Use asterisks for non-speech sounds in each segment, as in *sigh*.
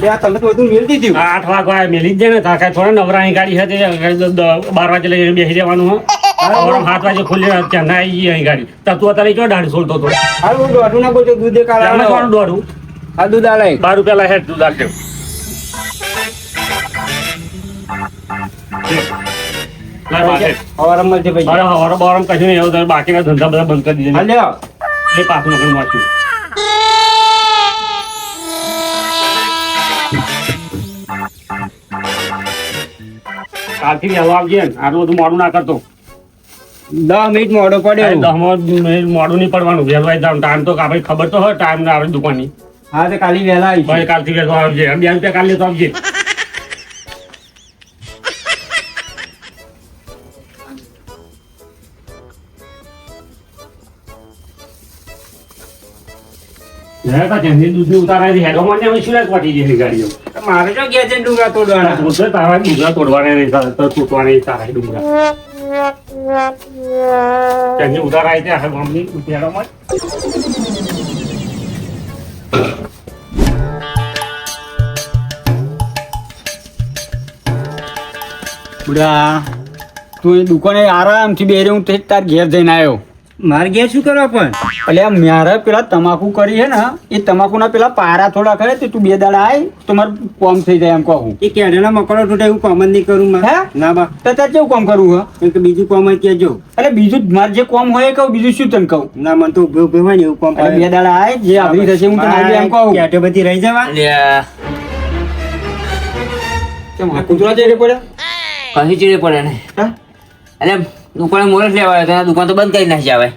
લે તમે તો બધું મેળ દીધું. આઠ વાગવા મેલી જ ને તાકાત થોડા નવરાની ગાડી હતી બાર વાગે લઈને બેસી જવાનું હો. સાત વાગે ખુલ્લી ત્યાં ના આવી અહીં ગાડી. તો અત્યારે કયો દાઢી સોલતો હતો? હારું હું દોઢું ના બોલતો દૂધ કોણ કાઢો આ દૂધ આલે. બાર રૂપિયા કશું નહીં એવું બાકીના ધંધા બધા બંધ કરી હા દીધા એ પાછું નકલ વાંચ્યું કાલથી વહેલો આવજે ને. આટલું બધું મોડું ના કરતો. દસ મિનિટ મોડો પડ્યો. મિનિટ મોડું નહીં પડવાનું. વહેલો આવી જવાનું ટાઈમ તો આપણે ખબર તો હોય ટાઈમ ના આવે દુકાનની. હા તો કાલી વહેલા આવી કાલથી વહેલો આવજે. બે રૂપિયા કાલે તો આવજે. હે કા જેની દૂધની ઉતારાથી હેડો માં ને શું વાટી જેની ગાડીઓ? મારે તો ગયા છે ડુંગરા તોડવાના. તારા ડુંગરા તોડવાના નહીં તો તૂટવાના તારા ડુંગરા. તેની ઉતારાય છે ગામની ઉતારામાં બુડા તું એ દુકાને આરામથી બેરે હું તે તાર ઘેર જઈને આવ્યો. મારે ગયા શું કરવા પણ? એટલે આ મારે પેલા તમાકુ કરી છે ને એ તમાકુના પેલા પારા થોડા ખરે તો તું બે દાડા આય તો મારે કોમ થઈ જાય એમ કહું એ કેડેલા મકડો તૂટે એવું કોમ જ નહીં કરું મારે. હે? ના બા. તો તાર કેવું કોમ કરવું હે? કે બીજું કોમ હોય કેજો એટલે બીજું મારે જે કોમ હોય કહું બીજું શું તને કહું? ના મને તો ઉભે ઉભે હોય ને એવું કોમ બે દાડા આય જે આવડી થશે હું તને એમ કહું. કેટે બધી રહી જવા? કેમ કૂતરા જઈ પડે કहीं ચીડે પડે ને? હા? એટલે દુકાને મોરસ લેવા આવ્યો તો દુકાન તો બંધ કરી નાખી આવે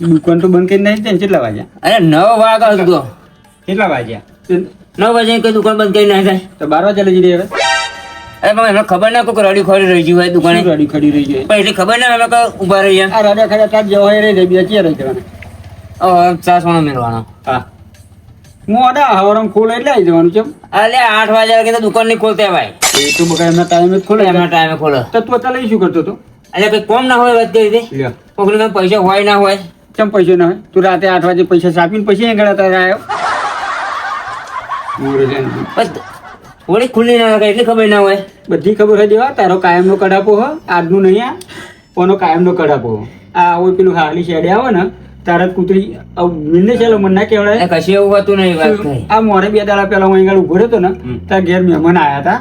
દુકાન તો બંધ કરી નાખી દે ને કેટલા વાગ્યા? અરે નવ વાગ્યા હતું તો. કેટલા વાગ્યા? નવ વાગે કઈ દુકાન બંધ કરી નાખે તો બાર વાગ્યા લઈ જઈએ હવે? અરે પણ એમને ખબર ના કોઈ રડી ખોરી રહી ગયું હોય દુકાને. રડી ખડી રહી જાય પણ એટલી ખબર ના અમે કઈ ઊભા રહી ગયા આ રાજા ખડા તાર જવા રહી રહી બીજા ક્યાં રહી જવાના. ઓ ચા સોનો મેળવાનો. હા. હું અડા હવારમાં ખોલે એટલે આવી જવાનું છે અલે આઠ વાગ્યા વાગે તો દુકાન નહીં ખોલતા ભાઈ. એ તો બકા એમના ટાઈમે ખોલે. એમના ટાઈમે ખોલો. તો તું અત્યારે શું કરતો હતો? એટલે કઈ કોમ ના હોય વધતી રીતે? દે લ્યો પૈસા હોય ના હોય? કેમ પૈસા ના હોય? તું રાતે આઠ વાગે પૈસા સાપીને પછી અહીં ગળા તારે આવ્યો થોડી ખુલ્લી ના રાખે એટલી ખબર ના હોય. બધી ખબર હોય દેવા તારો કાયમનો કડાપો હો આજનું નહીં આ કોનો કાયમનો કડાપો હો. આ આવું પેલું હાલી શેડે આવે ને તારા કૂતરી મિલને ચાલો મને ના કહેવાય. કશું એવું હતું નહીં વાત આ મોરે બે દાડા પેલા હું અહીંયા ઊભો રહ્યો ને ત્યાં ઘેર મહેમાન આયા હતા.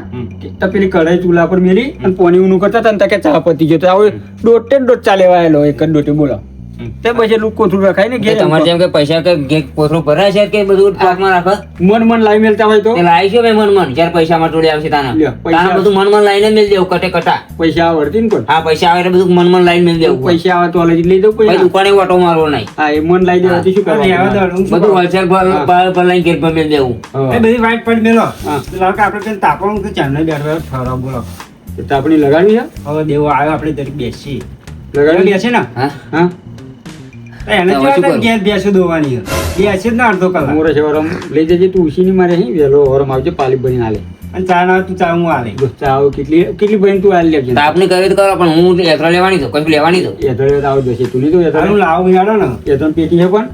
તો પેલી કઢાઈ ચૂલા પર મેલી અને પોની ઊનું કરતા હતા ને ત્યાં ચા પતી ગયો તો આવો દોઢે દોઢ ચાલે આવેલો એક જ દોઢે બોલો. તે પછી લુક કોથળું રખાય ને કે ઘેર તમારે જેમ કે પૈસા કે ઘે કોથળું ભરાય છે કે બધું ટ્રકમાં રાખો? મન મન લાઈ મેલતા હોય તો. લાવી છે ભાઈ મન મન? જ્યારે પૈસા માં જોડી આવશે તાના. તાના બધું મન મન લાઈને મેલ દેવું કટે કટા. પૈસા આવડતી ને હા પૈસા આવે એટલે બધું મન મન લાઈને મેલ દેવું. પૈસા આવે તો લઈ દઉં ભાઈ પૈસા દુકાને ઓટો મારવો નહીં. હા એ મન લાઈ દેવાથી શું કરવાનું? દો, હું શું બધું હોલસેલ પર. પર પર લઈને ઘેર પર મેલ દેવું. એ બધી વાઈટ પડી મેલો. હા. તો કે આપણે પેલું તાપવાનું તો ચાંદને બેઠવા ઠરાવ બોલો. તો આપણી લગાડવી છે? હવે દેવો આવ્યો આપણે દરેક બેસી લગાવી બેસે ને? હા. હા. એને? ઘેર બેસો દોવાની બેસે જ ને અડધો કલાક. મોરે છે વરમ. લઈ જજે તું ઉસીની મારે અહીં વહેલો વરમ આવજે પાલી હાલે અને ચા ના તું ચા હું આલે. ચા કેટલી કેટલી ભરીને તું હાલી લેજે. આપની તો કરો પણ હું યાત્રા લેવાની તો કશું લેવાની તો એ લેવા આવ જશે તું લીધું એ તો તારું લાવું યાડો ને. એ તો પેટી છે પણ?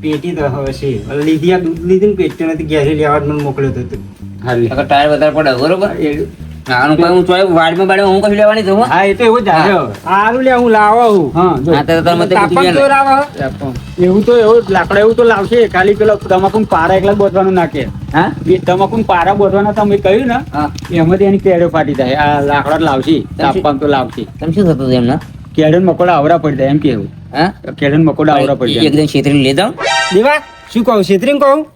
પેટી તો હવે છે. લીધી આ દૂધ લીધી ને પેટી નથી ઘેરે લેવા મને મોકલ્યો તો તું. હાલી ટાયર વધારે પડે બરોબર? એ- આનું કોઈ હું ચોય વાડમાં બાડમાં હું કશું લેવાની તો હું? હા એ તો એવું જ આવે લે હું લાવો હું હા જો. તો તમે તાપણ બીજું ચોર એવું તો એવું લાકડા એવું તો લાવશે. ખાલી પેલો તમાકુ પારા એકલા બોધવાનું નાખે. હા? એ તમાકુ પારા બોધવાના તમે કહ્યું ને એમાંથી એની કેડો ફાટી જાય. આ લાકડા લાવશે. તાપવાનું તો લાવશે. તમે શું થતું એમને? કેડો મકોડા આવરા પડી જાય એમ કેવું હા. કેડો મકોડા આવરા પડી જાય. એકદમ છેતરી લેતા દેવા શું કહું છેતરી કહું?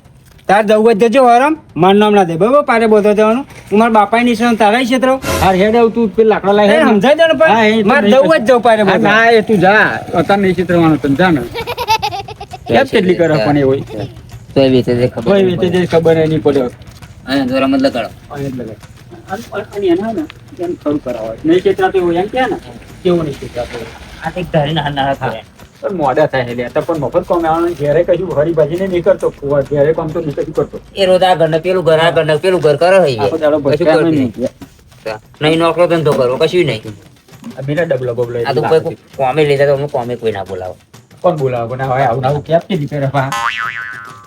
તાર જવું જ જજો હરમ. માર નામ ના દે બરોબર? પારે બોધો જવાનું. હું મારા બાપા ની નિશાન તારા ક્ષેત્ર હાર હેડ આવ તું પેલા લાકડા લાવી હેડ. સમજાય દે ને પણ મારે જવું જ જવું પારે હા, ના એ તું જા. અત્યારે નહીં ચિત્રવાનું તને જા ને *laughs* કેમ કેટલી કરે પણ એ હોય? તો એવી વેચે ખબર કોઈ રીતે જે ખબર નહીં પડે. હા દોરા મત લગાડો. અને લગાડો. અને- એના ને એમ થોડું કરાવો નહીં ચેતરાતું હોય એમ કે ને? કેવું નહીં હોય. આ એક ધારી ના ના હા. પણ મોડા થાય તો પણ મફત કોમ આવવાનું. ઘેરે કશું હરી ભાજીને નહીં કરતો ઘેરે કામ તો નહીં કરતો એ રોજ આ પેલું ઘર આ ઘરને પેલું ઘર કરો નહીં. નોકરો ધંધો કરો કશું નહીં. બીજા ડબલો બબલો આ તો કોઈ કોમે લેતા તો કોમે કોઈ ના બોલાવો. કોણ બોલાવો? પણ હવે આવું આવું કેમ કે દીકરા રફા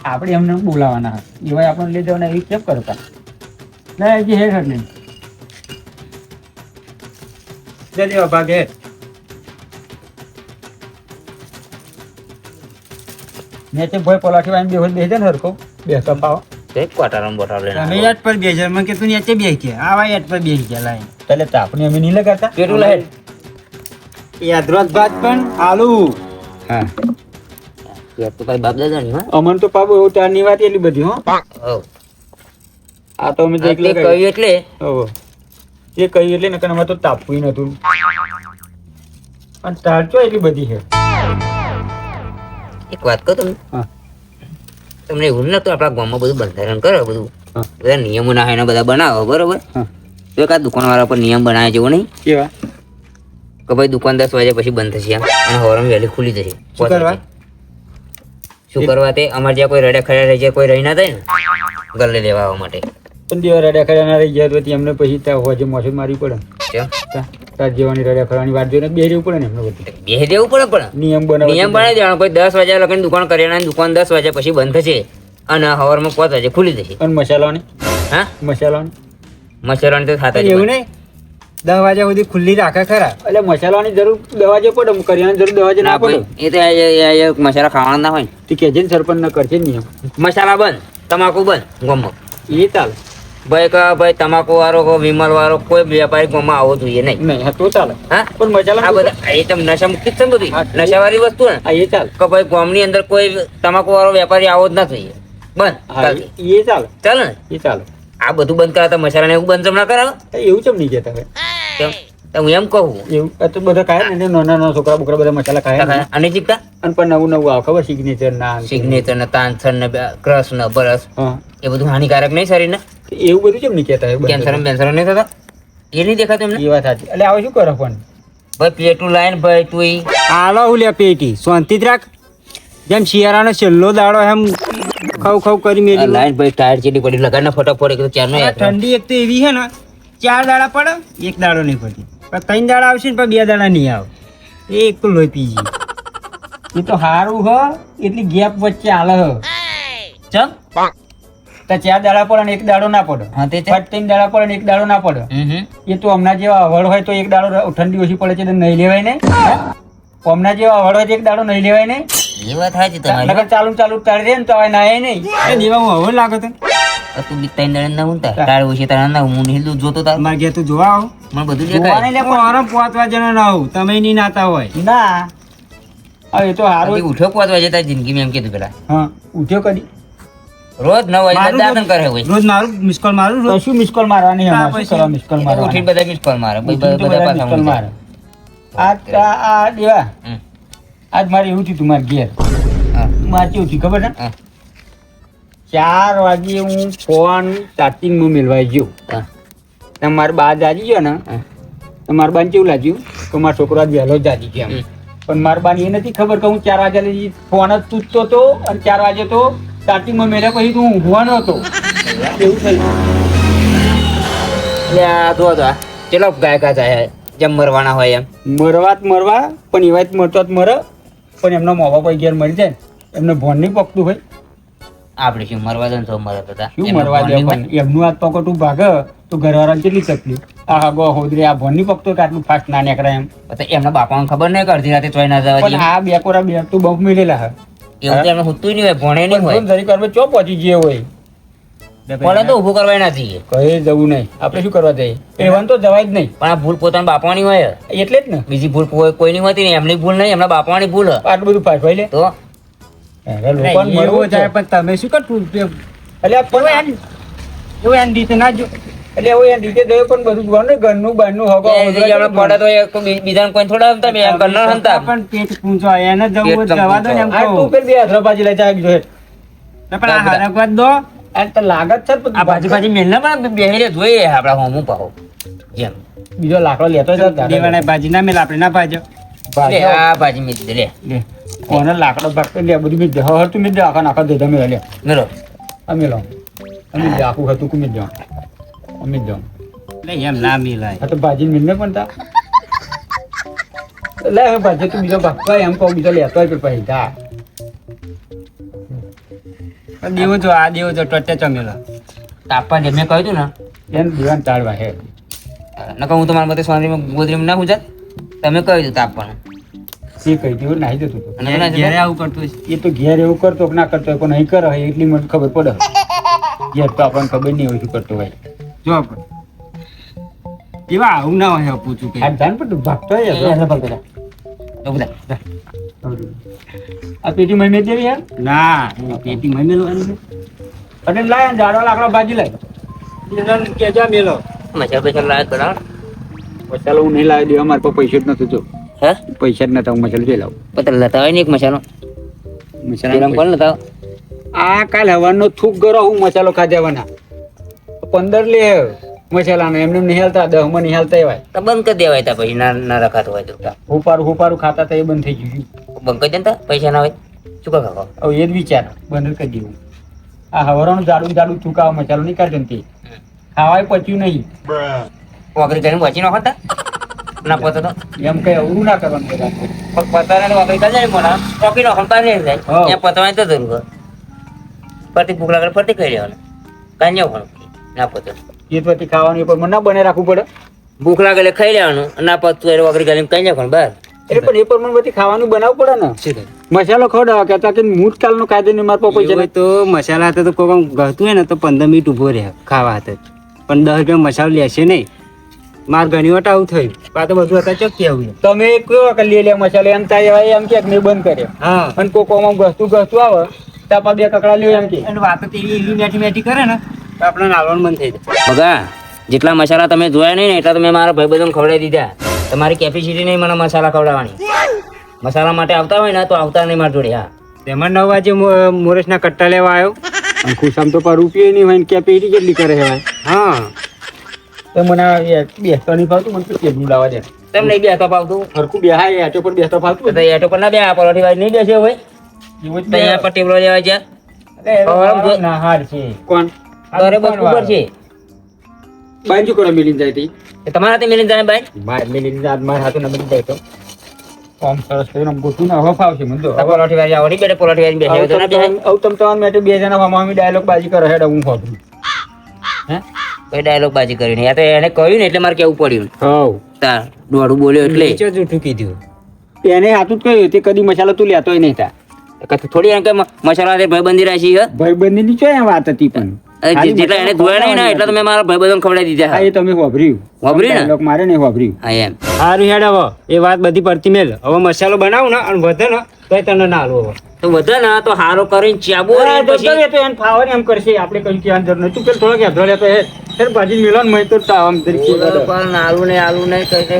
આપણે એમને બોલાવાના? એવા આપણને લઈ જવાના એ કેમ કરતા? ના હજી હટ નહીં. જલ્દી બાપા મેં તે ભાઈ પલાઠી વાળી બેહોશ બેસી જાય ને હરખો. બેસતા પાવ તે ક્વાર્ટરમાં બોટાવ લઈને આવ્યો. યાદ પર બેસર મને કે તું નેચે બેસી કે આવા યાદ પર બેસી ગયા લાઈન એટલે તાપણી અમે નહીં લગાડતા? પેટું લાય. યાદરાજ ભાત પણ આલુ. હા. યાર તો ભાઈ બાપ દાદાની, હો. અમન તો પાબો એવું તારની વાત એટલી બધી હો. આ તો અમે તે કહ્યું એટલે? એ કહ્યું એટલે? નકર અમારે તો તાપવું નતું પણ તાર ચો એટલી બધી છે? એક વાત કહું તમને? તમને એવું નતું આપણા ગામમાં બધું બંધારણ કરો બધું. બધા નિયમો ના હોય બધા બનાવો બરોબર? તો એક આ દુકાન વાળા પર નિયમ બનાવે જેવો નહીં? કેવા? કે ભાઈ દુકાન દસ વાગ્યા પછી બંધ થશે અને હોરમ વહેલી ખુલી જશે. શું કરવા? તે? અમારે જ્યાં કોઈ રડ્યા ખડ્યા રહી જાય કોઈ રહી ના થાય ને ગલ્લે લેવા આવવા માટે. દેવા રડ્યા ખરા રહી ગયા તો પછી એમને પછી ત્યાં હોજે મોસે મારવી પડે? તાર જેવાની રડ્યા ખરાની વાત જોઈને બે રહેવું પડે ને એમને બધું. બે દેવું પડે પણ. નિયમ બનાવ નિયમ બનાવી દેવાનો. કોઈ દસ વાગ્યા લગન દુકાન કરિયાણાની દુકાન દસ વાગ્યા પછી બંધ થશે. અને હવારમાં પાંચ વાગે ખુલી જશે. અને મસાલાની? હા? મસાલાની? મસાલાની તો થતા એવું નહીં? દસ વાગ્યા સુધી ખુલ્લી રાખે ખરા. એટલે મસાલાની જરૂર દવા જે પડે કરિયાની જરૂર દવાજે ના પડે. એ તો મસાલા ખાવાના ના હોય. તો ને સરપંચ ન કરશે નિયમ. મસાલા બંધ તમાકુ બંધ ગમક. એ ચાલે ભાઈ કે ભાઈ તમાકુ વાળો કે વિમલ વાળો કોઈ વેપારી ગામમાં આવવો જોઈએ નહીં. નહીં તો ચાલે. હા? પણ મજા આ બધા એ નશા મુક્તિ છે ને બધી. નશાવાળી વસ્તુ ને. એ ચાલે. કે ભાઈ ગામની અંદર કોઈ તમાકુ વાળો વેપારી આવો જ ના જોઈએ. બંધ. એ ચાલે. ચાલે ને? એ ચાલે. આ બધું બંધ કરાવતા મસાલા ને એવું બંધ ના કરાવે? એવું ચમ નહીં કહેતા હું એમ કહું. એવું? આ તો બધા ખાય ને નાના નાના છોકરા બોકરા બધા મસાલા ખાય. અને જીતતા અને પણ નવું નવું આવે ખબર? સિગ્નેચર ના. સિગ્નેચર ને તાનસર ને ક્રશ ને બરસ. હા. એ બધું હાનિકારક નહીં શરીરને? તો એવું બધું કેમ નહીં કહેતા? કેન્સર બેન્સર નહીં થતા? એ નહીં દેખાતું એમને? એ વાત સાચી. એટલે આવે શું કરો પણ? ભાઈ પેટું લાઈન ભાઈ તું આલો હું લે પેટી. શાંતિ જ રાખ. જેમ શિયાળાનો છેલ્લો દાડો એમ ખાવ ખાવ કરી મેલી. લાઈન ભાઈ ટાયર ચીડી પડી. લગાડ ને ફટાફટ એક તો ચારનો ઠંડી એક તો એવી છે ને ચાર દાડા પડે એક દાડો નહીં પડતી. પણ ત્રણ દાડા આવશે ને પણ બે દાડા નહીં આવે. એ એકલું લોહી પી જઈએ એ તો સારું હ એટલી ગેપ વચ્ચે હાલે હ. ચલ. તો ચાર દાડા પડે અને એક દાડો ના પડે. હા તે ત્રણ દાડા પડે એક દાડો ના પડે. એ તો હમણાં જેવા હવળ હોય તો એક દાડો ઠંડી ઓછી પડે છે તો નહીં લેવાય ને? હમણાં જેવા હવળ હોય તો એક દાડો નહીં લેવાય ને? એ વાત સાચી તમારી. ચાલુ ચાલુ તારી રે ને તો હવે નાય નહીં. એ દેવા હું હવે લાગે તો. તો તું બી ત્રણ દાડા ના ઊંઘતા તાર. ઓછી તારા ના હું નહીં જોતો તાર. અમારે ઘેર તું જોવા આવો. મને બધું જોવાને દેખાય. લે પણ આરામ પાંચ વાગ્યાનો ના આવ. તમે ની નાતા હોય. ના. હવે એ તો હજી સારું ઉઠ્યો પાંચ વાગે તારી જિંદગીમાં એમ કીધું પેલા. હા ઉઠ્યો કદી. રોજ નવ વાગે દાદન કરે હોય. રોજ મારું મિસ કોલ મારું રોજ. શું મિસ કોલ મારવાની હા, અમારે શું મિસ કોલ એ ઉઠી બધા મિસ કોલ મારે બધા બધા પાછા મિસ કોલ મારે. આ આ- આ દેવા. હમ. આજ મારે એવું થયું તું મારે ઘેર. હા. મારે કેવું થયું ખબર છે? હા. ચાર વાગે હું ફોન સ્ટાર્ટિંગમાં મેળવાઈ ગયો. હા. તો મારા બા જાજી ગયો ને તમારે બાને કેવું લાગ્યું? કે મારો છોકરો આજ વહેલો જાજી ગયો પણ મારા બાને એ નથી ખબર કે હું ચાર વાગે લઈ ફોન જ તૂટતો હતો અને ચાર વાગે તો સ્ટાર્ટિંગમાં મેળ્યા પછી તો ઊંઘવાનો હતો એવું થયું? તો હતા ચલો ગાયકા થાય જેમ મરવાના હોય એમ. મરવા જ મરવા પણ એવા જ મરતો જ મરે. પણ એમનો મોવા કોઈ ઘેર મરી જાય એમને ભોન નહીં પકતું ભાઈ આપણે શું મરવા દે તો મરત હતા શું મરવા દે પણ? એમનું આ પકટું ભાગે તો ઘરવાળાને કેટલી તકલીફ? આ હગો હોદરી આ ભણની પકતો આટલું ફાસ્ટ ના નીકળે એમ. પછી એમના બાપાને ખબર નહીં કરતી રાતે ચોય ના જવા પણ આ બે કોરા બે તું બહુ મિલેલા હે. એવું તો એમને હુતું નહીં હોય ભણે નહીં હોય. જરીક વારમાં ચો પહોંચી જે હોય? પડે તો ઊભું કરવા ના જઈએ. કઈ જવું નહીં. આપણે શું કરવા જઈએ? એવાનું તો જવાય જ નહીં. પણ આ ભૂલ પોતાના બાપાની હોય. એટલે જ ને. બીજી ભૂલ કોઈ કોઈની હોતી નહીં એમની ભૂલ નહીં એમના બાપાની ભૂલ. આટલું બધું ફાસ્ટ હોય લે. તો લોકોને એવું જાય જાય પણ તમે શું કરતું એટલે પણ એવું એની રીતે ના જો એટલે એવું એ રીતે જોયું પણ બધું જોવાનું ને ઘરનું બહારનું પડે તો કોઈ થોડા હમતા બે હમતા પણ પેટ પૂંચો એને જવું તો જવા દો એમ આ તું પેલી બે હૈદરાબાદી લઈ જાય બીજો પણ આ હરકવા દો. આ તો લાગત છે આ બાજુ બાજુ મેલના પણ જોઈએ આપણા હોમું પાહો. જેમ. બીજો લાકડો લેતો જ દેવાના ભાજી ના મેલ આપણે ના ભાજો. ભાજી. આ લે. કોને લાકડો ભાગતો લે બધું મેં દેહ હતું તું મેં આખા નાખા દે તમે લે. મેલો અમે લો. અમે દે આખું હતું કુમી દો અમે દો એટલે એમ ના મિલાય. આ તો ભાજી મિલને પણ તા. લે હવે ભાજી તું બીજો ભાગતો એમ કહું બીજો લેતો હોય પછી જા. દેવું જો આ દેવું જો ટોટે ચમેલો. તાપા જે મેં કહ્યું ને. એમ દીવાન તાળવા હે. નકર હું તમારા મતે સોનરીમાં ગોદરીમાં ના ગુજરાત તમે કહ્યું તાપવાનું. એ કહી દીધું નાહી જતું હતું. અને એના આવું કરતું એ તો ઘેર એવું કરતો કે ના કરતો હોય પણ નહીં કરે હોય એટલી મને ખબર પડે ઘેર તો આપણને ખબર નહીં હોય શું કરતો હોય. જો આપણે. એવા આવું ના હોય પૂછું કે. આ જાન પણ તું ભાગતો હોય એ ભાગતો જા. આ પેટી મહિમે દેવી યાર ના પેટી મહિમે લેવાની અને લાય ને જાડો લાકડો ભાજી લાય કેજા મેલો. મજા પૈસા લાય તો પૈસા ચાલો હું નહીં લાવી દેવા અમારે પૈસા જ નથી જો હે? પૈસા જ નતા હું મસાલો જોઈ લાવું. પતલ લેતા હોય ને એક મસાલો? મસાલા કોણ લેતા આ કાલ હવાનો થૂક ગરો હું મસાલો ખાધેવાના પંદર લે મસાલાનો એમને નિહાલતા નહીં હાલતા દહમાં નહીં એવાય. તો બંધ કરી દેવાય તા પછી ના ના રખાતો હોય તો. હુપારું હુપારું ખાતા તો એ બંધ થઈ ગયું. બંધ કરી દેતા પૈસા ના હોય? ચૂકા ખાવા હવે એ જ વિચાર બંધ કરી દેવું. આ હવારનું જાડું જાડું થૂકાવ મસાલો નહીં કાઢે તે. ખાવાય પચ્યું નહીં. વગર કરીને પચી નાખો તા. ના પોતો એમ કઈ અવરું ના કરવાનું બધા પતારા ને વાકરી કરી જાય મોના ચોકી નાખો પાર નહીં જાય તો જરૂર પરથી ભૂખ લાગે પરથી ખાઈ લેવાનું. કાંઈ પણ ના પોતો એ પછી ખાવાનું એ પણ મને ના બને રાખવું પડે. ભૂખ લાગે એટલે ખાઈ લેવાનું. ના પતતું એ વગર કરીને કાંઈ પણ બહાર એટલે પણ એ પણ મને બધી ખાવાનું બનાવવું પડે ને. શું મસાલો ખવડાવવા કહેતા કે મૂઠ કાલનો કાયદો નહીં મારા પાસે એવું તો મસાલા હાથે તો કોઈ ગળતું હોય ને તો પંદર મિનિટ ઊભો રહે ખાવા હાથે. પણ દસ રૂપિયા મસાલો લેશે નહીં. માર ઘણી વખત આવું થયું. આ તો બધું અત્યારે ચોખ્ખી આવું તમે કયો કે લે લે મસાલો એમ થાય એવા એમ કે મેં બંધ કર્યો. હા. અને કોકોમાં ઘસતું ઘસતું આવે તાપા બે કકડા લ્યો એમ કે. અને વાત તો એવી એવી મેઠી મેઠી કરે ને તો આપણે નાલવાનું મન થઈ જાય. બગા જેટલા મસાલા તમે જોયા નહીં ને એટલા તમે મારા ભાઈ ખવડાવી દીધા. તમારી કેપેસિટી નહીં મને મસાલા ખવડાવવાની. મસાલા માટે આવતા હોય ને તો આવતા નહીં મારા જોડે હા. તેમાં નવ વાગે મોરેશના કટ્ટા લેવા આવ્યો. અને ખુશામ તો પર રૂપિયો નહીં હોય ને કેપેસિટી કેટલી કરે હા. તો મને બેસતો નહીં ફાવતું મને તો કેબલું લાવવા દે તેમ નહીં ફાવતું હરખું બેહાય એટો પર બેસતો ફાવતું તો એટો પર ના બે પરોઠી વાળી નહીં બેસે હોય એવું જ અહીંયા પર ટેબલો લેવા છે કોણ ઉપર કરો મિલીને જાય તી તમારા હાથે મિલીને જાણે ભાઈ માર મિલીને જાય મારા હાથે નંબર જાય તો સરસ ને હવે ફાવશે મને તો પરોઠી વાળી આવડી બેઠે પરોઠી વાળી બેસે તો ના બેસે અવતમ તો મેં બે જણા મામી ડાયલોગ બાજી કરે હેડ હું ફોટું હે કોઈ ડાયલોગ બાજી કરીને યા તો એને કહ્યું ને એટલે મારે કેવું પડ્યું. હવ. તાર દોડું બોલ્યો એટલે. નીચે જૂઠું કીધું એને હાથું જ કહ્યું તે કદી મસાલો તું લેતોય નહીં તા થોડી એમ કે મસાલા હાથે ભાઈબંધી રાખી હ ભાઈબંધી ની ચોય વાત હતી પણ. જેટલા એને ધોયા નહીં ને એટલા તમે મારા ભાઈબંધોને ખવડાવી દીધા. હા એ તમે વાપર્યું વાપર્યું ને? મારે નહીં વાપર્યું હા એમ. સારું હેડ હવે. એ વાત બધી પડતી મેલ. હવે મસાલો બનાવું ને અને વધે ને તો તને ના આલું હવે. તો વધે ને તો હારો કરીને ચાબુ અરે અને તો પછી તો એને ફાવે એમ કરશે. આપણે કઈ ક્યાં જરૂર નહીં. તું પેલો થોડોક હેઠો લેતો હે. સર ભાજી મિલન મય તો આમ તરીકે પણ આલુ ને આલુ ને કહી દે.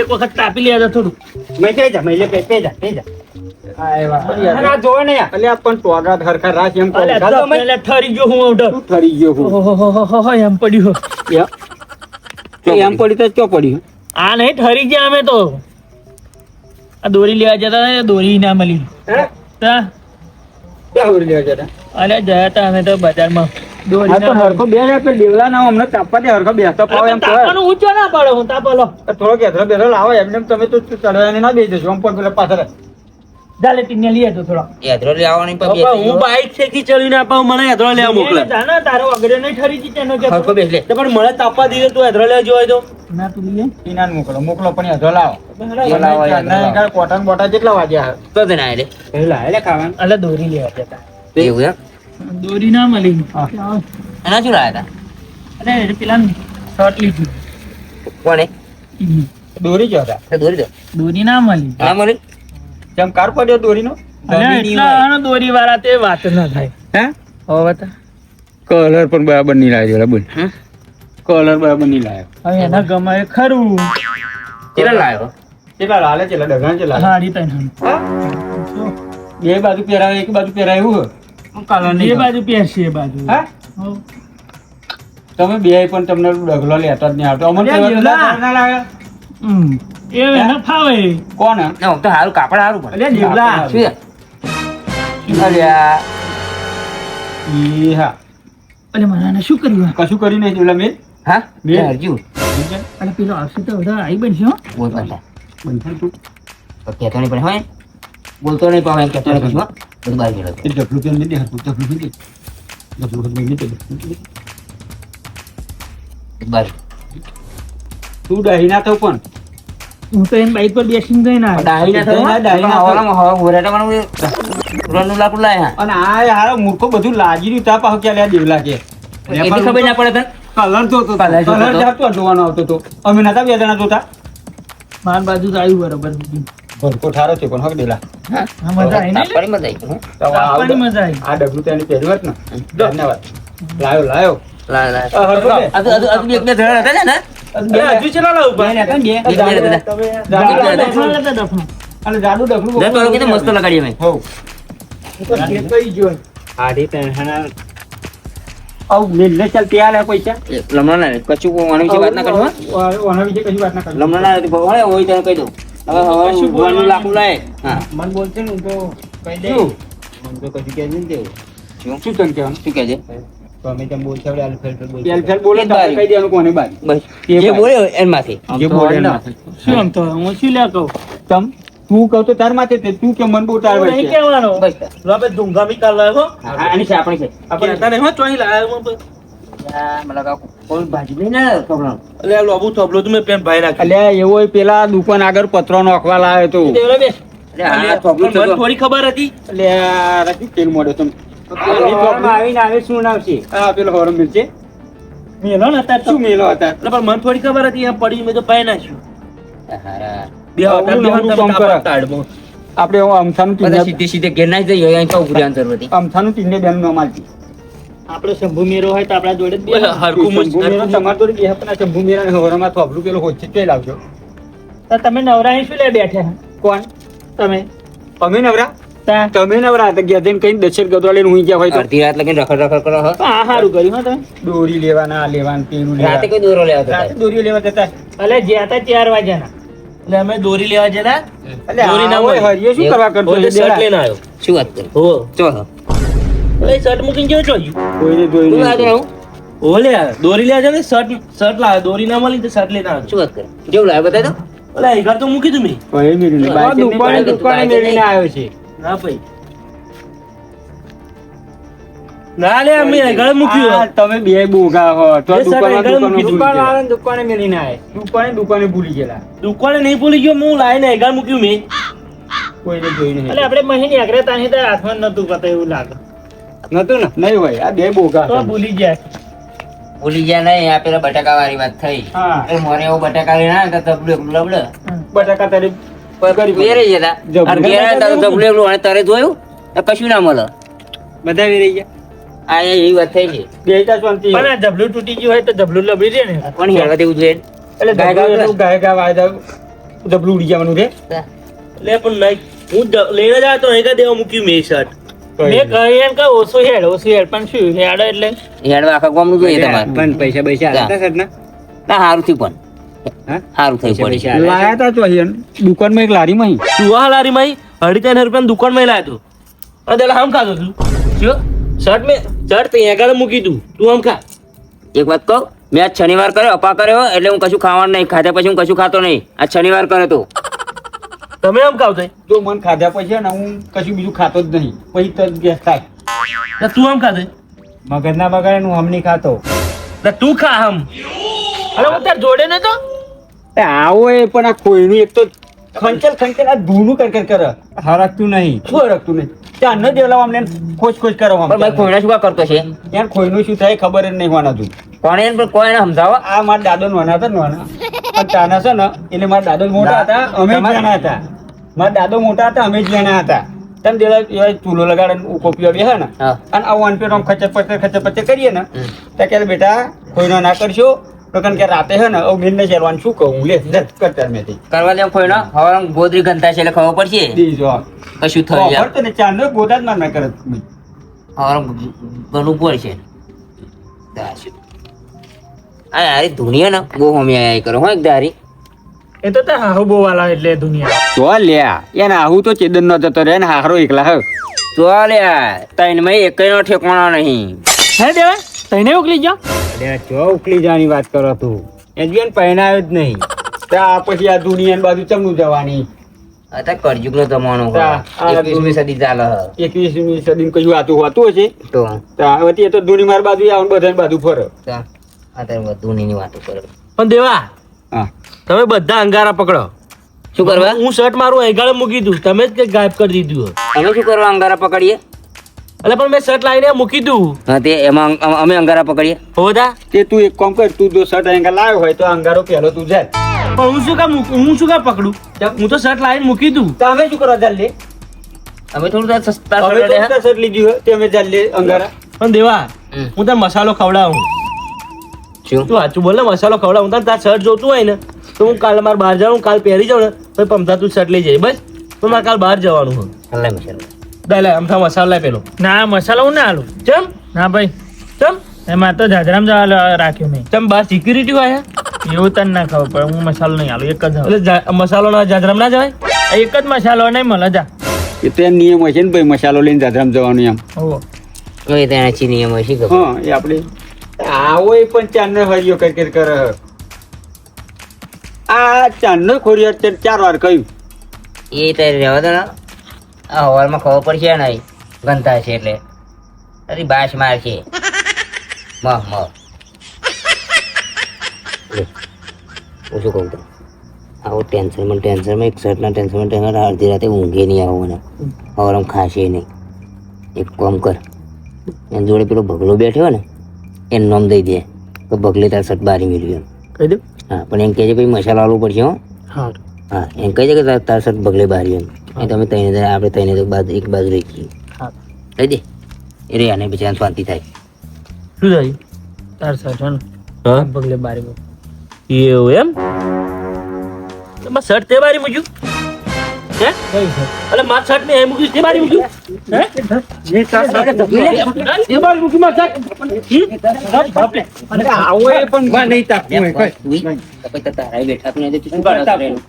એક વખત તાપી લે થોડું. મેં કહી જા મેં લે જા. જા આ જોવે ને અલ્યા પણ ટોગા હરખા રાખ એમ કહું. ઠરી ગયો હું ઓર્ડર ઠરી ગયો હું. એમ પડ્યું એમ. પડી તો ચો પડ્યું? આ નહીં ઠરી ગયા અમે તો. આ દોરી લેવા જતા ને, દોરી ના મળી? તા? ક્યાં લેવા જતા? અરે જયા હતા અમે તો બજારમાં. દોરી તો ના હરખો બે પેલા દેવલા ના અમને તાપવા દે હરખો બેસતો પાવ એમ તાપવાનું ઊંચો ના પડે હું તાપલો થોડોક હેઠો બેઠો લાવો એમને એમ તમે તો ચડવાની ના બેસી આમ પણ પેલા પાછળ થોડો. લેવાની હું બાઈક ચડીને મને યાદરો લેવા મોકલે. જાને તારો અગડે નહીં ઠરી જી તેનો કે હરખો બેસ લે. પણ મને તાપવા દીધો તું લેવા જોયો તો. ના તું લઈએ ઈનાન મોકલો મોકલો પણ હેઠો લાવો. લાવો, હેઠો લાવો. ના, કોટન બોટા કેટલા વાગ્યા તો તે ના એટલે ખાવાનું. દોરી લેવા જતા એવું એમ? દોરી ના મળી. એના શું લાયા હતા અરે પેલા શોર્ટ લીધું. કોણે? દોરી જો હતા દોરી દો. દોરી ના મળી. ના મળી? જેમ કાર પડ્યો દોરીનો દોરી વાળા તે વાત ના થાય. હે? હવે બતા. કલર પણ બરાબર નહીં લાવ્યો બોલ? કલર બરાબર નહીં લાવ્યો હવે એના ગમાય ખરું. કેટલા લાયો? કેટલા લાલે? કેટલા ડગા કેટલા? હાડી તૈન બે બાજુ પહેરાવે એક બાજુ પહેરાય એવું કલર એ નહીં બાજુ પહેરશે એ બાજુ. હા? તમે બે પણ તમને ડગલો લેતા જ નહીં આવતો. અમને ના હમ. એ એને ફાવે. કોણ ના, તો હારું કાપડ હારું પણ અલ્યા દેવલા શું? અલ્યા ઈ હા. અને મને શું કર્યું કશું કર્યું નહીં દેવલા મેં? હા? બે. બે અને પેલો આવશે તો બધા આવી બનશે હો. બોલ તું. કહેતો નહીં પણ હોય બોલતો નહીં પણ કહેતો નહીં કશું હો. બધું બહાર ગયેલો એ ડબલું કેમ નહીં દે હતું ડબલું નહીં? દે ડબલું નહીં ડબલું બહાર તું ડાહી ના થવ પણ. હું તો એની બાઈક પર બેસીને જઈને આવ્યો ડાહી ના થયું, ના થયું. હવારમાં હવા ઘોરાટામાં પુરાણનું લાકડું લાયા અને આ હારો મૂર્ખો બધું લાજી રહ્યું તા પાછો ક્યાં લ્યા દેવલા કે એટલી ખબર ના પડે તને? કલર તો હતો કલર જાતો જોવાનો આવતો તો. અમે નતા બે જણા જોતા? માર બાજુ તો આવ્યું બરોબર ભરકો ઠારો છે પણ હક દેલા. હા? મજા આવી ને? તાપવાની મજા આવી, તો આ મજા આવી આ ડબલું તેની પહેરી હોત ને. ધન્યવાદ. લાયો લાયો. લાયો લાયો. આ તો- આ તો- આ બે- ધરા હતા ને, હજુ ચલા લાવું ને બે-. અને જાડુ મસ્ત લગાડીએ મેં. તો કઈ ગયો આડી ત્રણ આવ મેલને ચાલ ત્યાં લે પૈસા લમણા ના. કશું વિશે વાત ના કરશો, હો. વિશે કશી વાત ના કરજો. લમણા ના. હોય તને કહી દઉં હવે લાય હા મન બોલશે ને તો કહી દે? મન તો કશું કહે નહીં દેવું શું શું તને કહેવાનું શું કહે છે તો તેમ બોલશે આપણે આલુ ફેર ફેર બોલશે. બોલે તો કહી દેવાનું કોને બારી બસ. જે બોલે એમાંથી. જે બોલે હોય શું આમ તો? હું શું લ્યા કહું? તમ તું કહું તો તાર માથે તું કે મન નહીં કહેવાનો. બસ. કાલ આની છે આપણી છે. આપણે હો એવો પેલા દુકાન આગળ પત્રો નાખવા લાવ્યો તો દેવરા બેસ અરે આ થોભલું મને તો- થોડી ખબર હતી. તેલ મોડે તમ. આવીને આવે શું આવશે હા પેલો હોરમ મિલ છે મેલો ને અત્યારે શું મેલો હતા એટલે પણ મને થોડી ખબર હતી એમ પડી મેં તો પાઈ નાખ્યું. હારા. બે આવું કામ કરે. આપણે હવે અમથાનું ટીને સીધે સીધે ઘેર ના જઈએ અહીં તો ઉભરી અંતર જરૂર હતી અમથાનું ટીને બેન નો માલતી આપણે શંભુ મેરો હોય તો આપણા જોડે બે શંભુ મેરો તમાર જોડે બે હપના શંભુ મેરા ને હોરમાં થોભલું હોય છે તે લાવજો. તો તમે નવરાઈ શું લે બેઠા? કોણ? તમે? અમે નવરા? તા. તમે નવરા હતા ગયા થઈને કઈ દશેર ગદવા લઈને હું ગયા હોય તો. અડધી રાત લગીને રખડ રખડ કરો હા. આ સારું કર્યું હા તમે. દોરી લેવાના આ લેવાનું પેલું રાતે કોઈ દોરો લેવા રાતે દોરી લેવા જતા. અલે જ્યાં હતા ચાર વાગ્યાના એટલે અમે દોરી લેવા જતા? એટલે દોરી ના હોય. હરિયો શું કરવા કરતો શર્ટ? લઈને આવ્યો. શું વાત કરી? હો. ચો એટલે શર્ટ મૂકીને કેવું ચોગ્યું કોઈને જોઈ નહીં. વાત રહું ઓ દોરી લેવા જતા શર્ટ શર્ટ લાવે દોરી ના મળી તો શર્ટ લઈને આવ્યો શું વાત કરી? જેવું લાવે બતાવી તો ઓલે ઘર તો મૂકી તું મેં. દુકાને- દુકાને મેળવીને આવ્યો છે. ના ભાઈ. ના લે અમે ઘરે મૂક્યું તમે બે બોગા હો તો એ સર, દુકાનમાં આગળ દુકાનમાં મૂકી ભૂલી દુકાન ગયેલા. વાળાને દુકાને મેલીને આવે દુકાને દુકાને ભૂલી ગયેલા. દુકાને નહીં ભૂલી ગયો હું લાઈને ઘર મૂક્યું મેં. કોઈને જોઈ નહીં. એટલે આપણે મહિને આગળ તાહી તો હાથમાં નતું પતા એવું લાગે. નતું ને? નહીં હોય આ બે બોગા તો ભૂલી ગયા. ભૂલી ગયા નહીં આ પેલા બટાકા વાળી વાત થઈ. હા. મોરે એવો બટાકા લઈને આવ્યો તો તબલું બટાકા તારી પણ જતા. અને ઘેર આવ્યા તો તબલું એકલું અને તારે જોયું તો કશું ના મળે. બધા વેરી ગયા. આ એ વાત થઈ છે. બે શાંતિ પણ આ જબલું તૂટી ગયું હોય તો જબલું લબડી રહે ને. પણ હેરવા દેવું જોઈએ એટલે ગાય ગાય ગાય ગાય વાયદા ડબલું ઉડી જવાનું રે. એટલે પણ નહીં હું લઈને જ તો દેવા મૂક્યું મેં શર્ટ? મેં કહ્યું કે ઓછું હેડ ઓછું હેડ પણ શું હેડ એટલે? હેડવા આખા ગામનું જોઈએ તમારે. પણ પૈસા પૈસા ના સારું થયું પણ. સારું થયું પૈસા પડી. લાયા તા તો અહીં દુકાનમાં એક લારી માં તું આ લારી માં અઢી ત્રણ રૂપિયા દુકાનમાં લાયા તું. અને આમ ખાધો તું. શું શર્ટ મેં શર્ટ ત્યાં આગળ મૂકી તું તું આમ ખા. એક વાત કહું મેં આજ શનિવાર કર્યો અપા કર્યો એટલે હું કશું ખાવાનું નહીં. ખાધા પછી હું કશું ખાતો નહીં. આજ શનિવાર કર્યો તો. તમે આમ ખાવ છો જો મન ખાધા પછી ને હું કશું બીજું ખાતો જ નહીં. પછી તરત ગેસ થાય. તું આમ ખાધે મગજના બગાડે હું નહીં ખાતો. તું ખા આમ અરે હું તાર જોડે નતો? એ આવો એ પણ આ કોઈનું એક તો ખંચલ ખંચલ આ ધૂનું કર કર. કરે હરકતું નહીં. શું હરકતું નહીં? ત્યાં ન દેવલાવ અમને ખોજ ખોજ કરો પણ ભાઈ કોઈને શું કરતો છે? યાર કોઈનું શું થાય ખબર જ નહીં હોના તું. કોણે એને પણ કોઈને સમજાવો? આ મારા દાદો નાના હતા ને નાના. પણ તાના છે ને એટલે મારા દાદો મોટા હતા અમે જણા હતા. મારા દાદો મોટા હતા અમે જ નાના હતા. તેમ દેલા એવા ચૂલો લગાડે ઉકો પીવા બેહે ને અને આ વન આમ ખચર પચર ખચર પચર કરીએ ને તો ત્યાં કે બેટા કોઈનો ના કરશો. કારણ કે રાતે હે ને હવે બેનને શેરવાનું શું કહું? લે કરતા મેં થી કરવા કોઈ કોઈનો હવે ગોદરી ગંતા છે એટલે ખબર પડશે? દીજો કશું થયું ખબર તો ને ચાંદો ગોદા જ માર ના કરત મેં. હવે ઘણું પડશે. આ યાર ધૂણીએ ને. બહુ હમી આયા કરો હો એક દારી. એ તો તાર હાહુ બહુ વાલા એટલે દુનિયા તો લ્યા એને આવું તો ચેદન નો જતો રહે ને હારો એકલા હ. તો લ્યા તૈનમાં એકનો ઠેકાણો નહીં. હે દેવા? તઈને ઉકલી જા. અરે જો ઉકલી જવાની વાત કરો તું. એ જીવન પહેણાયો જ નહીં. તા પછી આ દુનિયાની બાજુ ચમનું જવાની. અતા કરજુગ નો જમાનો એકવીસમી સદી ચાલે. એકવીસમી સદી કયું આતું હોતું હશે? તો? તા હવે તો દુની માર બાજુ આવે બધા બાજુ ફરે. તા, અત્યારે બધું ની વાતો કરે. પણ દેવા હા. તમે બધા અંગારા પકડો. શું કરવા? હું શર્ટ મારું એગાળે મૂકી દઉં. તમે જ કંઈક ગાયબ કરી દીધું અમે શું કરવા અંગારા પકડીએ? એટલે પણ મેં શર્ટ લાવીને મૂકી દઉં. હા તે એમાં અમે અંગારા પકડીએ. હોદા તે. તું એક કામ કર તું જો શર્ટ અહીંયા લાવ્યો હોય તો અંગારો પહેલો તું જાય પણ હું શું કામ હું શું કામ પકડું? હું તો શર્ટ લાવીને મૂકી દઉં. તો અમે શું કરવા ચાલ લે અમે થોડું તાર સસ્તા શર્ટ લીધી હોય તે અમે જલ્દી લે અંગારા. પણ દેવા હું તાર મસાલો ખવડાવું. શું? તું સાચું બોલે મસાલો ખવડાવું. તને તાર શર્ટ જોતું હોય ને તો હું કાલ મારે બહાર જાઉં કાલ પહેરી જાઉં ને તો પમતા તું શર્ટ લઈ જાય. બસ? તો મારે કાલ બહાર જવાનું હોય. મસાલો. દે લે આમ થા મસાલો લાય પેલો. ના મસાલો હું ના આલું. ચમ? ના ભાઈ. ચમ? એમાં તો જાજરામ જવા રાખ્યું નહીં. ચમ બસ સિક્યુરિટી હોય એવું તને ના ખબર પણ હું મસાલો નહીં આલું એક જ એટલે મસાલો ના જાજરામ ના જવાય? એક જ મસાલો નહીં મળે જા. એ તો એમ નિયમ હોય છે ને ભાઈ મસાલો લઈને જાજરામ જવાનું એમ. હોવો હવે ત્યાં ચી નિયમ હોય છે હા એ આપણે આવો એ પણ ચાંદનો હરિયો કર કર કરે આ ચાંદનો ખોરિયો ચાર વાર કહ્યું. એ તારે રહેવા દો આ હવારમાં ખબર પડશે ને ગંધા છે એટલે. અરે બાસ માર છે. *laughs* મહ મહ. હું શું કહું તને? આવું ટેન્શનમાં ટેન્શનમાં એક શર્ટના ટેન્શનમાં ટેન્શન અડધી રાતે ઊંઘે નહીં આવું મને. આમ ખાશે નહીં. એક કોમ કર એની જોડે પેલો ભગલો બેઠ્યો ને એનું નામ દઈ દે. તો ભગલે તાર શર્ટ બારી મેળવ્યું કહી દઉં હા પણ એમ કહે છે પછી મસાલા આલવું પડશે હો. હા હા એમ કહી છે કે તાર- સર બગલે બારી એમ. એ તમે તઈને તઈને આપણે તઈને તો બાજુ એક બાજુ હા. કહી દે. એ રે આને બિચારાને શાંતિ થાય. શું થાય? તાર સર હા? પગલે બારી મૂક. એવું એમ? તમારે શર્ટ તે બારી મૂક્યું? હે? કઈ માર શર્ટ મેં અહીં મૂક્યું તે બારી મૂક્યું? હે? તે બારી મૂક્યું માર શર્ટ. બાપ લે. આવો એ પણ નહીં કોઈ. બેઠા તું નથી તું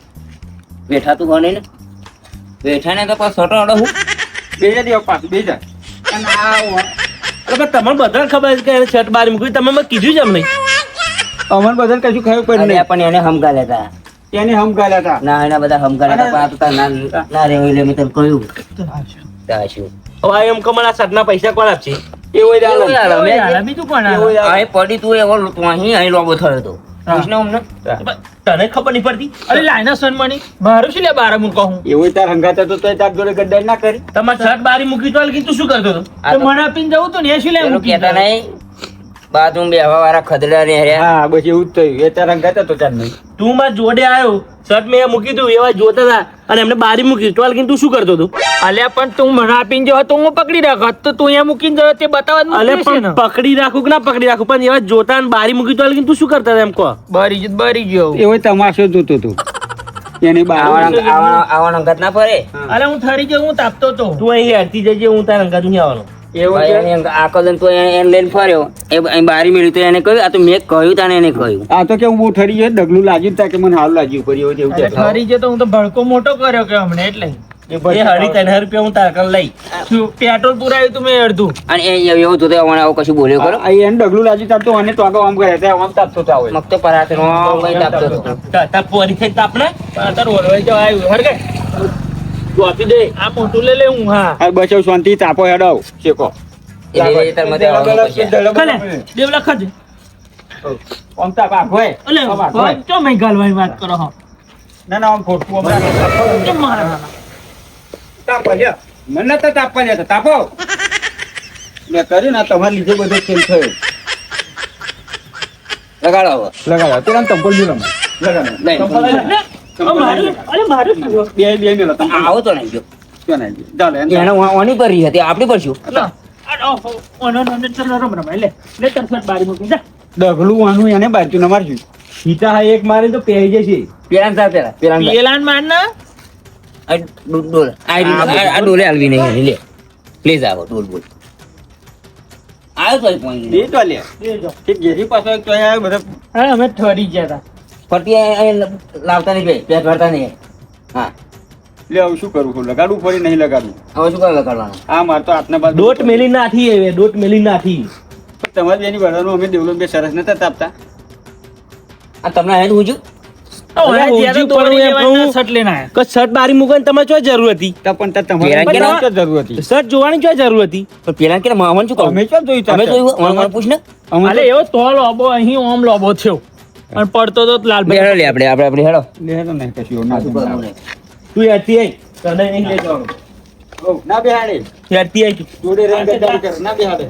બેઠા તું કોને ને બેઠા ને તો પાછો સોટો અડો હું? બે જા દેવા પાછું બે જા. અને આ એટલે પણ તમને બધાને ખબર છે કે શર્ટ બારી મૂક્યું તમે મેં કીધું જ અમને નહીં. અમન બદલ કશું ખબર પડી નહીં. પણ એને હમકા લેતા એને હમ ગાલ્યા હતા. ના એના બધા હમકા લેતા પણ આ ના ના રે એટલે મેં તને કહ્યું. તાશું હવે આ એમ કમણ આ શર્ટના પૈસા કોણ આપશે? એવો જ આલો. બીજું કોણ. અહીં પડી તું એવો તું અહીં અહીં લોબો થયો હતો. અમને તને ખબર નહીં પડતી? અરે લાઈના સન્માની મારું શું લે બાર મૂકો હું? એવો તાર હંગાત જોડે ગદ્દારી ના કરી. તમારે શર્ટ બારી મૂકી તો તું શું કરતો તો મને આપીને જવું તું ને એ શું લે મૂકી નહીં. બાથરૂમ બેહવા વાળા ખદડા ને હર્યા હા બસ એવું જ થયું. એ તારા હંગાત હતો ચાલ નહીં. તું મારા જોડે આવ્યો શર્ટ મેં મૂકી દઉં એવા જોતા હતા. અને એમને બારી મૂકી તો હાલ તું શું કરતો હતો? અલ્યા પણ તું મને આપીને જવા તો હું પકડી રાખત તો તું અહીંયા મૂકીને જવા તે બતાવવા અલે પણ પકડી રાખું કે ના પકડી રાખું? પણ એવા જોતા અને બારી મૂકી તો હાલ તું શું કરતા હતા એમ કહો? બારી જ બારી ગયો એવો. તમાશો જોતો હતો. એને આવવાના અંગત ના ફરે? અરે હું થરી ગયો હું તાપતો તો તું અહીં હેરતી જજે હું તારા અંગાતું નહીં આવવાનો. તો એને લઈને ફર્યો. એ બારી મેળવી તો એને કહ્યું આ તો મેં કહ્યું તાને એને કહ્યું. આ તો કે હું બહુ ઠરી ગયો ડગલું લાગ્યું તા કે મને હાલ લાગ્યું પડી એવું ગયો તો હું તો ભડકો મોટો કર્યો કે હમણે એટલે. એ એ ત્રણ રૂપિયા હું તારા લઈ. પેટ્રોલ પુરાયું તું મેં અડધું? અને એ એવું મને આવું કશું બોલ્યો કરો એને ડગલું લાગ્યું તાર તો અને તો આગળ આમ કરે ત્યાં આમ તાપતો તા હોય. મગ તો પરાતે કઈ તાપતો તાર પોરી થઈ તાપને? તાર ઓલવાઈ જવા આવ્યું હરગે તું આપી દે. આ મોટું લે લે હું હા. આ બચાવ શાંતિ તાપો હેડાવ શેકો એ લે તાર મતે આવવાનું પછી. ખલે દેવલા ખજે. આમ તાપ આખો અલે આમ આખો હે. ચો મેં ગાલવાની વાત કરો હો? ના ના આમ ખોટું આમ રાખો. મારા તાપો લ્યો. મને તો તાપવા જતા તાપો. મેં કર્યું ને તમારે લીધે બધો કેમ થયો. લગાડો લગાડો. બી રમો લગાડો. લઈ. આવો તો નહીં ગયો? ઓની પર રહી હતી આપણી પર શું? ડગલું વાનું એને બાજુ ન સીતા એક મારે તો પહેરી જશે પેલા. માર ના આ ડોલ. આ ડોલે નહીં લે. પ્લીઝ આવો ડોલ બોલ આવ્યો તો point એ તો. લે પાછો એક તો અહીંયા બધા હા અમે ઠરી ગયા હતા. ફરતી લાવતા નહીં બે પેટ ભરતા નહીં હા. લે હવે શું કરવું લગાડવું ફરી નહીં લગાડવું હવે શું કરવા કરવાનું આ માર તો હાથના બાજુ દોટ મેલી નાથી હવે દોટ મેલી નાથી તમારી બેની બધાનું અમે દેવલો બે સરસ નતા તાપતા? આ તમને અહીં હું છું? ઓય, અરે, જ્યારે ઓજી તોડી પડવું એમ લેવાના કહું. શર્ટ લઈને આયા. કે શર્ટ બારી મૂકવાની તમારે શું જરૂર હતી? તા પણ પેલા તમારે જરૂર હતી? શર્ટ જોવાની શું જરૂર હતી? પેલા કે મામન શું કહું? અમે ક્યાં જોયું તમે? જોયું પૂછ ને એવો તો લોબો અહીં ઓમ લોબો થયો. અને પડતો તો લાલ લાલભાઈ હેડો લે આપણે આપણે આપણે હેડો. લે તો ને કશું ના. તું. યારથી આઈ તને નહીં જવાનું ના બેહાડે. યારથી આઈ જોડે કરે ના બેહાડે.